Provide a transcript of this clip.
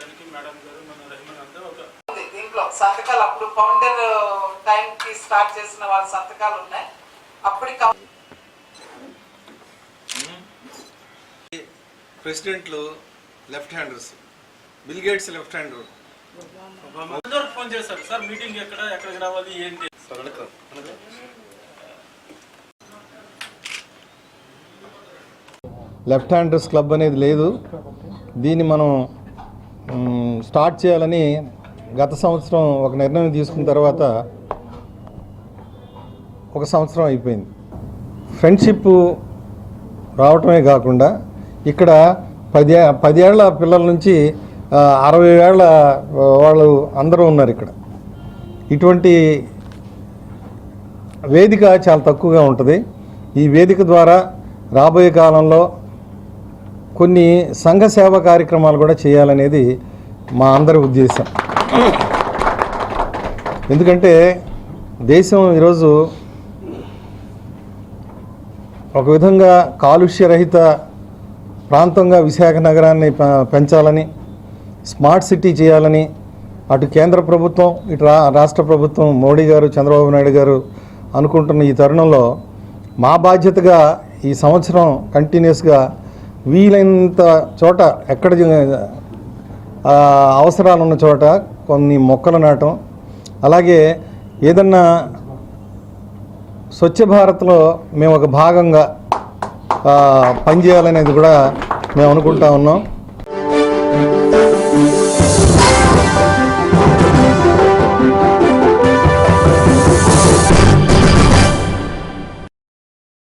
చేయడానికి మేడం గారు మన రెహమాన్ అంతా ఒక దీంట్లో సంతకాలు అప్పుడు ఫౌండర్ టైం కి స్టార్ట్ చేసిన వాళ్ళ సంతకాలు ఉన్నాయి. అప్పుడు ప్రెసిడెంట్లు left handers. Bill Gates left hander phone చేశారు. సార్ మీటింగ్ ఎక్కడ ఎక్కడికి రావాలి ఏంటి? లెఫ్ట్ హ్యాండర్స్ క్లబ్ అనేది లేదు. దీన్ని మనం స్టార్ట్ చేయాలని గత సంవత్సరం ఒక నిర్ణయం తీసుకున్న తర్వాత ఒక సంవత్సరం అయిపోయింది. ఫ్రెండ్షిప్ రావటమే కాకుండా ఇక్కడ పది పదేళ్ళ పిల్లల నుంచి అరవై ఏళ్ళ వాళ్ళు అందరూ ఉన్నారు ఇక్కడ. ఇటువంటి వేదిక చాలా తక్కువగా ఉంటుంది. ఈ వేదిక ద్వారా రాబోయే కాలంలో కొన్ని సంఘ సేవ కార్యక్రమాలు కూడా చేయాలనేది మా అందరి ఉద్దేశం. ఎందుకంటే దేశం ఈరోజు ఒక విధంగా కాలుష్యరహిత ప్రాంతంగా విశాఖ నగరాన్ని ప- పెంచాలని స్మార్ట్ సిటీ చేయాలని అటు కేంద్ర ప్రభుత్వం ఇటు రా రాష్ట్ర ప్రభుత్వం మోడీ గారు చంద్రబాబు నాయుడు గారు అనుకుంటున్న ఈ తరుణంలో మా బాధ్యతగా ఈ సంవత్సరం కంటిన్యూస్గా వీలైనంత చోట ఎక్కడ అవసరాలు ఉన్న చోట కొన్ని మొక్కలు నాటం. అలాగే ఏదన్నా స్వచ్ఛ భారత్లో మేము ఒక భాగంగా పనిచేయాలనేది కూడా మేము అనుకుంటా ఉన్నాం.